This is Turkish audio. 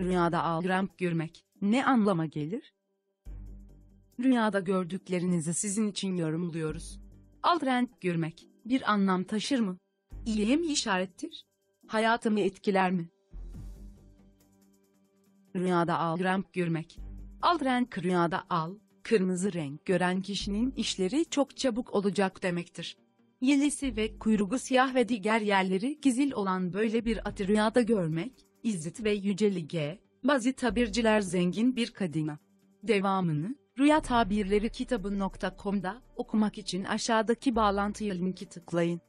Rüyada algramp görmek ne anlama gelir? Rüyada gördüklerinizi sizin için yorumluyoruz. Altrend görmek bir anlam taşır mı? İyiye mi işarettir? Hayatımı etkiler mi? Rüyada algramp görmek. Altrend rüyada al, kırmızı renk gören kişinin işleri çok çabuk olacak demektir. Yelisi ve kuyruğu siyah ve diğer yerleri gizil olan böyle bir atı rüyada görmek, İzzet ve Yücelige, bazı tabirciler zengin bir kadına. Devamını, Rüya Tabirleri kitabı.com'da okumak için aşağıdaki bağlantıya linki tıklayın.